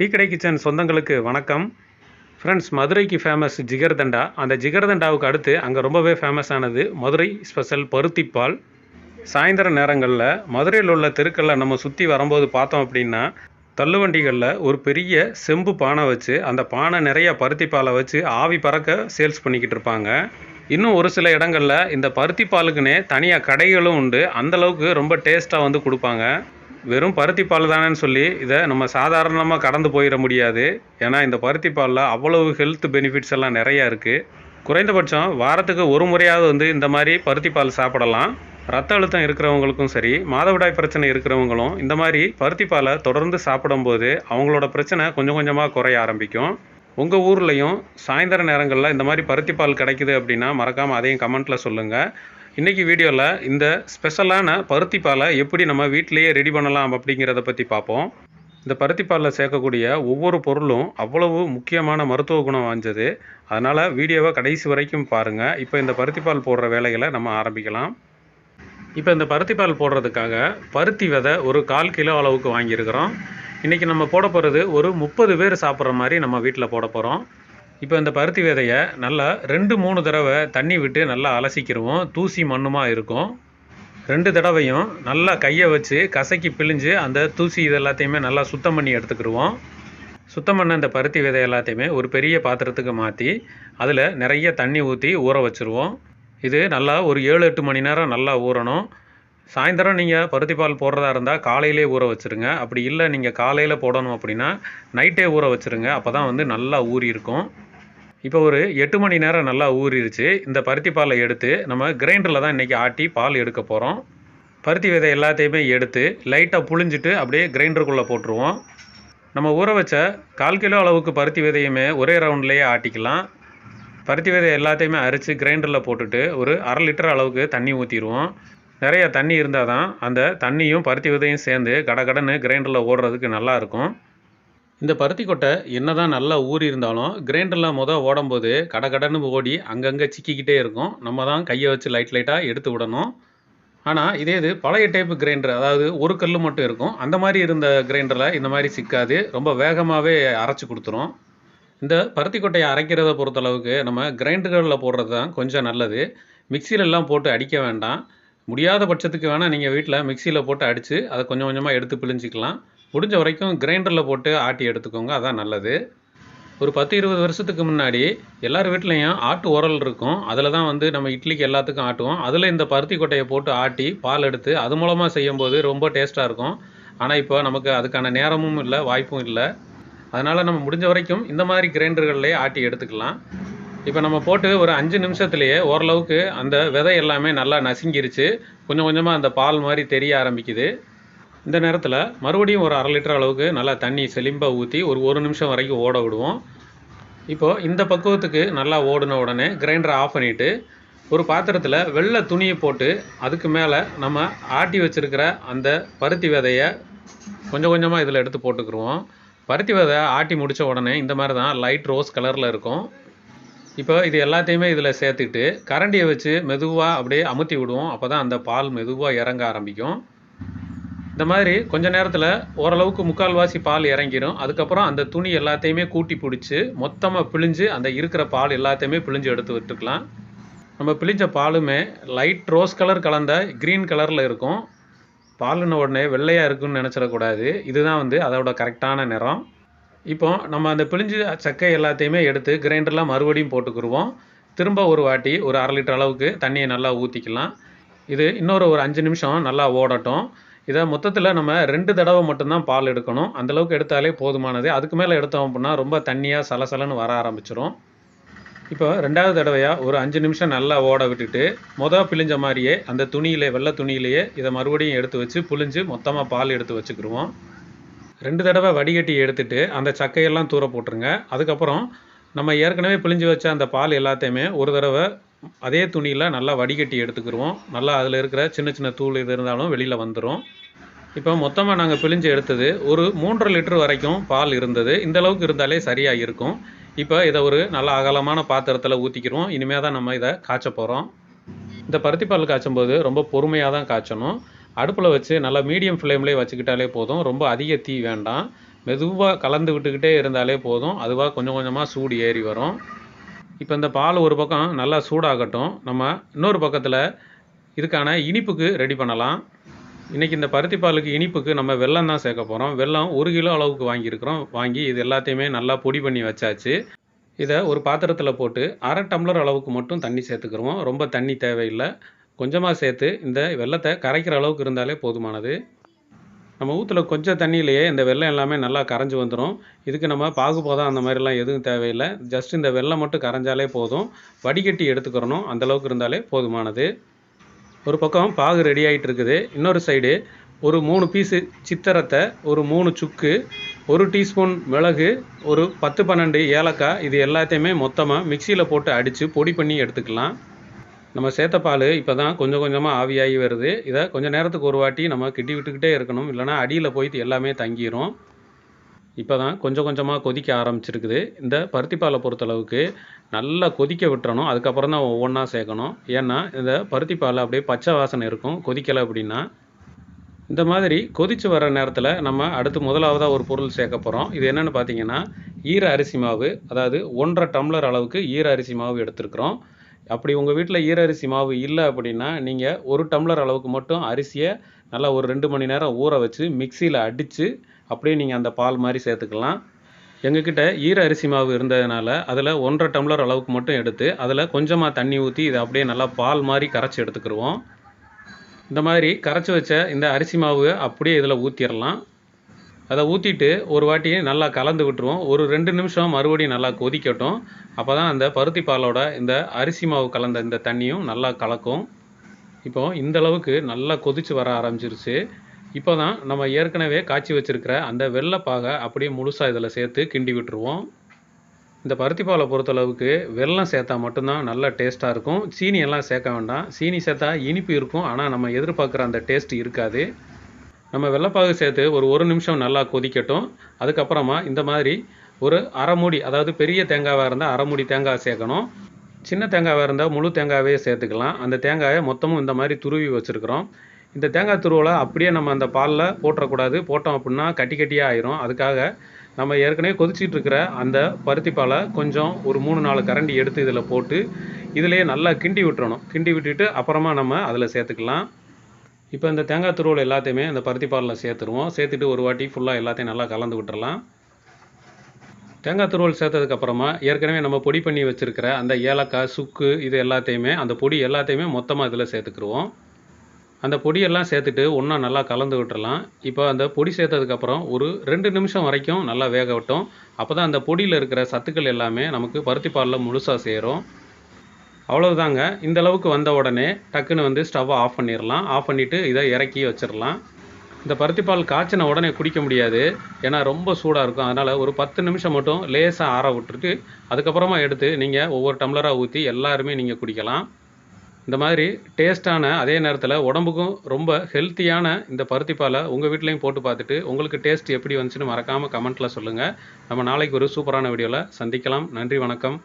Tea கடை kitchen சொந்தங்களுக்கு வணக்கம். ஃப்ரெண்ட்ஸ் மதுரைக்கு ஃபேமஸ் ஜிகர்தண்டா அந்த ஜிகர்தண்டாவுக்கு அடுத்து அங்கே ரொம்பவே ஃபேமஸானது மதுரை ஸ்பெஷல் பருத்திப்பால். சாயந்தர நேரங்களில் மதுரையில் உள்ள தெருக்களில் நம்ம சுற்றி வரும்போது பார்த்தோம் அப்படின்னா தள்ளுவண்டிகளில் ஒரு பெரிய செம்பு பானை வச்சு அந்த பானை நிறைய பருத்திப்பாலை வச்சு ஆவி பறக்க சேல்ஸ் பண்ணிக்கிட்டு இருப்பாங்க. இன்னும் ஒரு சில இடங்களில் இந்த பருத்தி பாலுக்குன்னே தனியாக கடைகளும் உண்டு. அந்தளவுக்கு ரொம்ப டேஸ்ட்டாக வந்து கொடுப்பாங்க. வெறும் பருத்தி பால் தானேன்னு சொல்லி இதை நம்ம சாதாரணமாக கடந்து போயிட முடியாது. ஏன்னா இந்த பருத்தி பாலில் அவ்வளவு ஹெல்த் பெனிஃபிட்ஸ் எல்லாம் நிறையா இருக்குது குறைந்தபட்சம் வாரத்துக்கு ஒரு முறையாவது வந்து இந்த மாதிரி பருத்தி பால் சாப்பிடலாம். ரத்த அழுத்தம் இருக்கிறவங்களுக்கும் சரி மாதவிடாய் பிரச்சனை இருக்கிறவங்களும் இந்த மாதிரி பருத்தி பாலை தொடர்ந்து சாப்பிடும்போது அவங்களோட பிரச்சனை கொஞ்சம் கொஞ்சமாக குறைய ஆரம்பிக்கும். உங்கள் ஊர்லேயும் சாயந்தர நேரங்களில் இந்த மாதிரி பருத்தி பால் கிடைக்குது அப்படின்னா மறக்காமல் அதையும் கமெண்ட்டில் சொல்லுங்கள் இன்றைக்கி வீடியோவில் இந்த ஸ்பெஷலான பருத்தி பாலை எப்படி நம்ம வீட்டிலேயே ரெடி பண்ணலாம் அப்படிங்கிறத பற்றி பார்ப்போம். இந்த பருத்தி பாலில் சேர்க்கக்கூடிய ஒவ்வொரு பொருளும் அவ்வளவு முக்கியமான மருத்துவ குணம் வாஞ்சது அதனால் வீடியோவை கடைசி வரைக்கும் பாருங்கள் இப்போ இந்த பருத்தி பால் போடுற வேலைகளை நம்ம ஆரம்பிக்கலாம். இப்போ இந்த பருத்தி பால் போடுறதுக்காக பருத்தி விதை ஒரு கால் கிலோ அளவுக்கு வாங்கியிருக்கிறோம். இன்றைக்கி நம்ம போட போகிறது ஒரு முப்பது பேர் சாப்பிட்ற மாதிரி நம்ம வீட்டில் போட போகிறோம் இப்போ இந்த பருத்தி விதையை நல்லா ரெண்டு மூணு தடவை தண்ணி விட்டு நல்லா அலசிக்கிடுவோம் தூசி மண்ணுமா இருக்கும். ரெண்டு தடவையும் நல்லா கையை வச்சு கசக்கி பிழிஞ்சு அந்த தூசி இது எல்லாத்தையுமே நல்லா சுத்தம் பண்ணி எடுத்துக்கிடுவோம் சுத்தம் பண்ண இந்த பருத்தி விதை எல்லாத்தையுமே ஒரு பெரிய பாத்திரத்துக்கு மாற்றி அதில் நிறைய தண்ணி ஊற்றி ஊற வச்சுருவோம். இது நல்லா ஒரு ஏழு எட்டு மணி நேரம் நல்லா ஊறணும். சாயந்தரம் நீங்கள் பருத்தி பால் போடுறதா இருந்தால் காலையிலே ஊற வச்சுருங்க. அப்படி இல்லை நீங்கள் காலையில் போடணும் அப்படின்னா நைட்டே ஊற வச்சுருங்க. அப்போ தான் வந்து நல்லா ஊறி இருக்கும் இப்போ ஒரு எட்டு மணி நேரம் நல்லா ஊறிடுச்சு இந்த பருத்தி பாலை எடுத்து நம்ம கிரைண்டரில் தான் இன்றைக்கி ஆட்டி பால் எடுக்க போகிறோம் பருத்தி விதை எல்லாத்தையுமே எடுத்து லைட்டாக புழிஞ்சிட்டு அப்படியே கிரைண்டருக்குள்ளே போட்டுருவோம். நம்ம ஊற வச்ச கால் கிலோ அளவுக்கு பருத்தி விதையுமே ஒரே ரவுண்ட்லேயே ஆட்டிக்கலாம். பருத்தி விதை எல்லாத்தையுமே அரித்து கிரைண்டரில் போட்டுட்டு ஒரு அரை லிட்டர் அளவுக்கு தண்ணி ஊற்றிடுவோம் நிறைய தண்ணி இருந்தால் தான் அந்த தண்ணியும் பருத்தி விதையும் சேர்ந்து கடகடன்னு கிரைண்டரில் ஓடுறதுக்கு நல்லாயிருக்கும் இந்த பருத்தி கொட்டை என்ன தான் நல்லா ஊறி இருந்தாலும் கிரைண்டரில் மொதல் ஓடும்போது கடகடன்னு ஓடி அங்கங்கே சிக்கிக்கிட்டே இருக்கும். நம்ம தான் கையை வச்சு லைட் லைட்டாக எடுத்து விடணும். ஆனால் இதே இது பழைய டைப்பு கிரைண்டர் அதாவது ஒரு கல் மட்டும் இருக்கும். அந்த மாதிரி இருந்த கிரைண்டரில் இந்த மாதிரி சிக்காது. ரொம்ப வேகமாகவே அரைச்சி கொடுத்துரும். இந்த பருத்தி கொட்டையை அரைக்கிறத பொறுத்தளவுக்கு நம்ம கிரைண்டர்களில் போடுறது தான் கொஞ்சம் நல்லது. மிக்சியிலெல்லாம் போட்டு அடிக்க வேண்டாம். முடியாத பட்சத்துக்கு வேணால் நீங்கள் வீட்டில் மிக்சியில் போட்டு அடித்து அதை கொஞ்சம் கொஞ்சமாக எடுத்து பிழிஞ்சிக்கலாம். முடிஞ்ச வரைக்கும் கிரைண்டரில் போட்டு ஆட்டி எடுத்துக்கோங்க அதான் நல்லது. ஒரு பத்து இருபது வருஷத்துக்கு முன்னாடி எல்லார் வீட்லேயும் ஆட்டு உரல் இருக்கும். அதில் தான் வந்து நம்ம இட்லிக்கு எல்லாத்துக்கும் ஆட்டுவோம். அதில் இந்த பருத்தி கொட்டையை போட்டு ஆட்டி பால் எடுத்து அது மூலமாக செய்யும்போது ரொம்ப டேஸ்ட்டாக இருக்கும். ஆனால் இப்போ நமக்கு அதுக்கான நேரமும் இல்லை வாய்ப்பும் இல்லை. அதனால் நம்ம முடிஞ்ச வரைக்கும் இந்த மாதிரி கிரைண்டர்கள்லேயே ஆட்டி எடுத்துக்கலாம். இப்போ நம்ம போட்டு ஒரு அஞ்சு நிமிஷத்துலேயே ஓரளவுக்கு அந்த விதை எல்லாமே நல்லா நசுங்கிருச்சு. கொஞ்சம் கொஞ்சமாக அந்த பால் மாதிரி தெரிய ஆரம்பிக்குது. இந்த நேரத்தில் மறுபடியும் ஒரு அரை லிட்டர் அளவுக்கு நல்லா தண்ணி செலிம்பாக ஊற்றி ஒரு ஒரு நிமிஷம் வரைக்கும் ஓட விடுவோம். இப்போது இந்த பக்குவத்துக்கு நல்லா ஓடின உடனே கிரைண்டரை ஆஃப் பண்ணிவிட்டு ஒரு பாத்திரத்தில் வெள்ளை துணியை போட்டு அதுக்கு மேலே நம்ம ஆட்டி வச்சுருக்கிற அந்த பருத்தி விதையை கொஞ்சம் கொஞ்சமாக இதில் எடுத்து போட்டுக்கிருவோம். பருத்தி விதை ஆட்டி முடித்த உடனே இந்த மாதிரி தான் லைட் ரோஸ் கலரில் இருக்கும். இப்போ இது எல்லாத்தையுமே இதில் சேர்த்துக்கிட்டு கரண்டியை வச்சு மெதுவாக அப்படியே அமுத்தி விடுவோம். அப்போ தான் அந்த பால் மெதுவாக இறங்க ஆரம்பிக்கும். இந்த மாதிரி கொஞ்ச நேரத்தில் ஓரளவுக்கு முக்கால்வாசி பால் இறங்கிடும் அதுக்கப்புறம் அந்த துணி எல்லாத்தையுமே கூட்டி பிடிச்சி மொத்தமாக பிழிஞ்சு அந்த இருக்கிற பால் எல்லாத்தையுமே பிழிஞ்சு எடுத்து விட்டுக்கலாம். நம்ம பிழிஞ்ச பாலுமே லைட் ரோஸ் கலர் கலந்த க்ரீன் கலரில் இருக்கும். பாலுன உடனே வெள்ளையாக இருக்குன்னு நினச்சிடக்கூடாது. இதுதான் வந்து அதோட கரெக்டான நிறம். இப்போ நம்ம அந்த பிழிஞ்சு சக்கை எல்லாத்தையுமே எடுத்து கிரைண்டரில் மறுபடியும் போட்டுக்கிடுவோம் திரும்ப ஒரு வாட்டி ஒரு அரை லிட்டர் அளவுக்கு தண்ணியை நல்லா ஊற்றிக்கலாம் இது இன்னொரு ஒரு அஞ்சு நிமிஷம் நல்லா ஓடட்டும். இதை மொத்தத்தில் நம்ம ரெண்டு தடவை மட்டும்தான் பால் எடுக்கணும். அந்தளவுக்கு எடுத்தாலே போதுமானது. அதுக்கு மேலே எடுத்தோம் அப்படின்னா ரொம்ப தண்ணியாக சலசலன்னு வர ஆரம்பிச்சிரும். இப்போ ரெண்டாவது தடவையாக ஒரு அஞ்சு நிமிஷம் நல்லா ஓட விட்டுட்டு மொதல் பிழிஞ்ச மாதிரியே அந்த துணியிலே வெள்ளை துணியிலேயே இதை மறுபடியும் எடுத்து வச்சு புழிஞ்சு மொத்தமாக பால் எடுத்து வச்சுக்கிடுவோம். ரெண்டு தடவை வடிகட்டி எடுத்துட்டு அந்த சக்கையெல்லாம் தூர போட்டுருங்க. அதுக்கப்புறம் நம்ம ஏற்கனவே பிழிஞ்சு வச்ச அந்த பால் எல்லாத்தையுமே ஒரு தடவை அதே துணியில் நல்லா வடிகட்டி எடுத்துக்கிருவோம். நல்லா அதில் இருக்கிற சின்ன சின்ன தூள் இது இருந்தாலும் வெளியில் வந்துடும் இப்போ மொத்தமாக நாங்கள் பிழிஞ்சு எடுத்தது ஒரு மூன்றரை லிட்டர் வரைக்கும் பால் இருந்தது. இந்த அளவுக்கு இருந்தாலே சரியாக இருக்கும். இப்போ இதை ஒரு நல்ல அகலமான பாத்திரத்தில் ஊற்றிக்கிறோம் இனிமேல் தான் நம்ம இதை காய்ச்ச போகிறோம் இந்த பருத்தி பால் காய்ச்சும் போது ரொம்ப பொறுமையாக தான் காய்ச்சணும். அடுப்பில் வச்சு நல்லா மீடியம் ஃப்ளேம்லேயே வச்சுக்கிட்டாலே போதும். ரொம்ப அதிக தீ வேண்டாம். மெதுவாக கலந்து விட்டுக்கிட்டே இருந்தாலே போதும். அதுவாக கொஞ்சம் கொஞ்சமாக சூடு ஏறி வரும். இப்போ இந்த பால் ஒரு பக்கம் நல்லா சூடாகட்டும். நம்ம இன்னொரு பக்கத்தில் இதுக்கான இனிப்புக்கு ரெடி பண்ணலாம். இன்றைக்கி இந்த பருத்தி பாலுக்கு இனிப்புக்கு நம்ம வெல்லம் தான் சேர்க்க போகிறோம் வெல்லம் ஒரு கிலோ அளவுக்கு வாங்கியிருக்கிறோம். வாங்கி இது எல்லாத்தையுமே நல்லா பொடி பண்ணி வச்சாச்சு. இதை ஒரு பாத்திரத்தில் போட்டு அரை டம்ளர் அளவுக்கு மட்டும் தண்ணி சேர்த்துக்கிறோம் ரொம்ப தண்ணி தேவையில்லை. கொஞ்சமாக சேர்த்து இந்த வெல்லத்தை கரைக்கிற அளவுக்கு இருந்தாலே போதுமானது. நம்ம ஊற்றுல கொஞ்சம் தண்ணியிலேயே இந்த வெள்ளம் எல்லாமே நல்லா கரைஞ்சி வந்துடும் இதுக்கு நம்ம பாகுபோதம் அந்த மாதிரிலாம் எதுவும் தேவையில்லை. ஜஸ்ட் இந்த வெள்ளம் மட்டும் கரைஞ்சாலே போதும். வடிகட்டி எடுத்துக்கிறணும். அந்த அளவுக்கு இருந்தாலே போதுமானது. ஒரு பக்கம் பாகு ரெடி ஆகிட்டு இருக்குது இன்னொரு சைடு ஒரு மூணு பீஸு சித்திரத்தை ஒரு மூணு சுக்கு ஒரு டீஸ்பூன் மிளகு ஒரு பத்து பன்னெண்டு ஏலக்காய் இது எல்லாத்தையுமே மொத்தமாக மிக்சியில் போட்டு அடித்து பொடி பண்ணி எடுத்துக்கலாம். நம்ம சேர்த்த பால் இப்போ தான் கொஞ்சம் கொஞ்சமாக ஆவியாகி வருது. இதை கொஞ்சம் நேரத்துக்கு ஒரு வாட்டி நம்ம கிட்டி விட்டுக்கிட்டே இருக்கணும். இல்லைனா அடியில் போயிட்டு எல்லாமே தங்கிரும். இப்போ தான் கொஞ்சம் கொஞ்சமாக கொதிக்க ஆரம்பிச்சிருக்குது. இந்த பருத்தி பாலை பொறுத்தளவுக்கு நல்லா கொதிக்க விட்டுறணும். அதுக்கப்புறம் தான் ஒவ்வொன்றா சேர்க்கணும். ஏன்னா இந்த பருத்தி பால் அப்படியே பச்சை வாசனை இருக்கும். கொதிக்கலை அப்படின்னா இந்த மாதிரி கொதித்து வர நேரத்தில் நம்ம அடுத்து முதலாவதாக ஒரு பொருள் சேர்க்க போகிறோம் இது என்னென்னு பார்த்தீங்கன்னா ஈர அரிசி மாவு. அதாவது ஒன்றரை டம்ளர் அளவுக்கு ஈர அரிசி மாவு எடுத்துருக்குறோம். அப்படி உங்கள் வீட்டில் ஈரரிசி மாவு இல்லை அப்படின்னா நீங்கள் ஒரு டம்ளர் அளவுக்கு மட்டும் அரிசியை நல்லா ஒரு ரெண்டு மணி நேரம் ஊற வச்சு மிக்சியில் அடித்து அப்படியே நீங்கள் அந்த பால் மாதிரி சேர்த்துக்கலாம். எங்ககிட்ட ஈர அரிசி மாவு இருந்ததுனால அதில் ஒன்றரை டம்ளர் அளவுக்கு மட்டும் எடுத்து அதில் கொஞ்சமாக தண்ணி ஊற்றி இதை அப்படியே நல்லா பால் மாதிரி கரைச்சி எடுத்துக்கிடுவோம் இந்த மாதிரி கரைச்சி வச்ச இந்த அரிசி மாவு அப்படியே இதில் ஊற்றிடலாம் அதை ஊற்றிட்டு ஒரு வாட்டி நல்லா கலந்து விட்டுருவோம். ஒரு ரெண்டு நிமிஷம் மறுபடியும் நல்லா கொதிக்கட்டும். அப்போ தான் அந்த பருத்தி பாலோட இந்த அரிசி மாவு கலந்த இந்த தண்ணியும் நல்லா கலக்கும். இப்போ இந்த அளவுக்கு நல்லா கொதித்து வர ஆரம்பிச்சிருச்சு. இப்போ தான் நம்ம ஏற்கனவே காய்ச்சி வச்சுருக்கிற அந்த வெள்ளைப்பாகை அப்படியே முழுசாக இதில் சேர்த்து கிண்டி விட்டுருவோம். இந்த பருத்தி பாலை பொறுத்தளவுக்கு வெல்லம் சேர்த்தா மட்டும்தான் நல்ல டேஸ்ட்டாக இருக்கும். சீனி எல்லாம் சேர்க்க வேண்டாம். சீனி சேர்த்தா இனிப்பு இருக்கும். ஆனால் நம்ம எதிர்பார்க்குற அந்த டேஸ்ட் இருக்காது. நம்ம வெள்ளைப்பாகு சேர்த்து ஒரு ஒரு நிமிஷம் நல்லா கொதிக்கட்டும். அதுக்கப்புறமா இந்த மாதிரி ஒரு அரைமுடி அதாவது பெரிய தேங்காவாக இருந்தால் அரைமுடி தேங்காய் சேர்க்கணும். சின்ன தேங்காவாக இருந்தால் முழு தேங்காயே சேர்த்துக்கலாம். அந்த தேங்காயை மொத்தமும் இந்த மாதிரி துருவி வச்சுருக்குறோம். இந்த தேங்காய் துருவலை அப்படியே நம்ம அந்த பாலில் போட்டுறக்கூடாது. போட்டோம் அப்படின்னா கட்டி கட்டியாக ஆயிரும். அதுக்காக நம்ம ஏற்கனவே கொதிச்சிட்டு இருக்கிற அந்த பருத்தி பாலை கொஞ்சம் ஒரு மூணு நாலு கரண்டி எடுத்து இதில் போட்டு இதிலேயே நல்லா கிண்டி விட்டுறணும். கிண்டி விட்டுட்டு அப்புறமா நம்ம அதில் சேர்த்துக்கலாம். இப்போ இந்த தேங்காய் துருவல் எல்லாத்தையுமே அந்த பருத்தி பாலில் சேர்த்துருவோம். சேர்த்துட்டு ஒரு வாட்டி ஃபுல்லாக எல்லாத்தையும் நல்லா கலந்து விட்டுறலாம். தேங்காய் துருவல் சேர்த்ததுக்கப்புறமா ஏற்கனவே நம்ம பொடி பண்ணி வச்சுருக்கிற அந்த ஏலக்காய் சுக்கு இது எல்லாத்தையுமே அந்த பொடி எல்லாத்தையுமே மொத்தமாக இதில் சேர்த்துக்குருவோம். அந்த பொடியெல்லாம் சேர்த்துட்டு ஒன்றா நல்லா கலந்து விட்டுறலாம். இப்போ அந்த பொடி சேர்த்ததுக்கப்புறம் ஒரு ரெண்டு நிமிஷம் வரைக்கும் நல்லா வேக விட்டோம் அப்போ தான் அந்த பொடியில் இருக்கிற சத்துக்கள் எல்லாமே நமக்கு பருத்தி பாலில் முழுசாக சேரும். அவ்வளவுதாங்க. இந்த அளவுக்கு வந்த உடனே டக்குன்னு வந்து ஸ்டவ்வை ஆஃப் பண்ணிடலாம் ஆஃப் பண்ணிவிட்டு இதை இறக்கி வச்சிடலாம் இந்த பருத்தி பால் காய்ச்சின உடனே குடிக்க முடியாது. ஏன்னா ரொம்ப சூடாக இருக்கும். அதனால் ஒரு பத்து நிமிஷம் மட்டும் லேசாக ஆற விட்டுட்டு அதுக்கப்புறமா எடுத்து நீங்கள் ஒவ்வொரு டம்ளராக ஊற்றி எல்லாருமே நீங்கள் குடிக்கலாம். இந்த மாதிரி டேஸ்ட்டான அதே நேரத்தில் உடம்புக்கும் ரொம்ப ஹெல்த்தியான இந்த பருத்தி பாலை உங்கள் வீட்லேயும் போட்டு பார்த்துட்டு உங்களுக்கு டேஸ்ட் எப்படி வந்துச்சுன்னு மறக்காமல் கமெண்ட்டில் சொல்லுங்கள் நம்ம நாளைக்கு ஒரு சூப்பரான வீடியோவில் சந்திக்கலாம். நன்றி வணக்கம்.